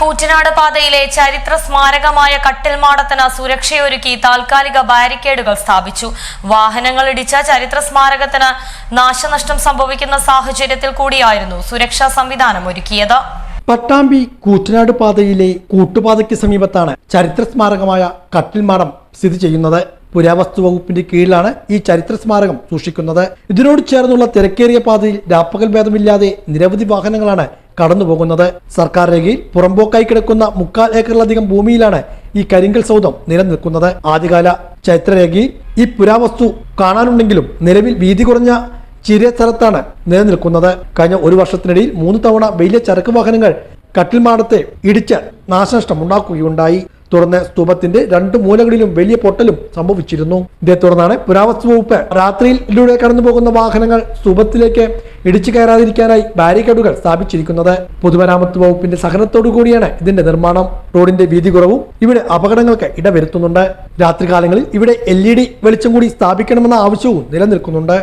കൂറ്റനാട് പാതയിലെ ചരിത്ര സ്മാരകമായ കട്ടിൽമാടത്തിന് സുരക്ഷയൊരുക്കി താൽക്കാലിക ബാരിക്കേഡുകൾ സ്ഥാപിച്ചു. വാഹനങ്ങൾ ഇടിച്ച ചരിത്ര സ്മാരകത്തിന് നാശനഷ്ടം സംഭവിക്കുന്ന സാഹചര്യത്തിൽ കൂടിയായിരുന്നു സുരക്ഷാ സംവിധാനം ഒരുക്കിയത്. പട്ടാമ്പി കൂറ്റനാട് പാതയിലെ കൂട്ടുപാതയ്ക്ക് സമീപത്താണ് ചരിത്ര സ്മാരകമായ കട്ടിൽമാടം സ്ഥിതി ചെയ്യുന്നത്. പുരാവസ്തു വകുപ്പിന്റെ കീഴിലാണ് ഈ ചരിത്ര സ്മാരകം സൂക്ഷിക്കുന്നത്. ഇതിനോട് ചേർന്നുള്ള തിരക്കേറിയ പാതയിൽ രാപ്പകൽ ഭേദമില്ലാതെ നിരവധി വാഹനങ്ങളാണ് കടന്നുപോകുന്നത്. സർക്കാർ രേഖയിൽ പുറമ്പോക്കായി കിടക്കുന്ന മുക്കാൽ ഏക്കറിലധികം ഭൂമിയിലാണ് ഈ കരിങ്കൽ സൗധം നിലനിൽക്കുന്നത്. ആദ്യകാല ചരിത്രരേഖയിൽ ഈ പുരാവസ്തു കാണാനുണ്ടെങ്കിലും നിലവിൽ വീതി കുറഞ്ഞ ചെറിയ സ്ഥലത്താണ് നിലനിൽക്കുന്നത്. കഴിഞ്ഞ ഒരു വർഷത്തിനിടയിൽ മൂന്ന് തവണ വലിയ ചരക്ക് വാഹനങ്ങൾ കട്ടിൽമാടത്തെ ഇടിച്ച് നാശനഷ്ടം ഉണ്ടാക്കുകയുണ്ടായി തുടർന്ന് സ്തൂപത്തിന്റെ രണ്ട് മൂലകളിലും വലിയ പൊട്ടലും സംഭവിച്ചിരുന്നു. ഇതേ തുടർന്നാണ് പുരാവസ്തു വകുപ്പ് രാത്രിയിലൂടെ കടന്നു പോകുന്ന വാഹനങ്ങൾ സ്തൂപത്തിലേക്ക് ഇടിച്ചു കയറാതിരിക്കാനായി ബാരിക്കേഡുകൾ സ്ഥാപിച്ചിരിക്കുന്നത്. പൊതുമരാമത്ത് വകുപ്പിന്റെ സഹനത്തോടു കൂടിയാണ് ഇതിന്റെ നിർമ്മാണം. റോഡിന്റെ വീതി കുറവും ഇവിടെ അപകടങ്ങൾക്ക് ഇടവരുത്തുന്നുണ്ട്. രാത്രികാലങ്ങളിൽ ഇവിടെ എൽ ഇ ഡി വെളിച്ചം കൂടി സ്ഥാപിക്കണമെന്ന ആവശ്യവും നിലനിൽക്കുന്നുണ്ട്.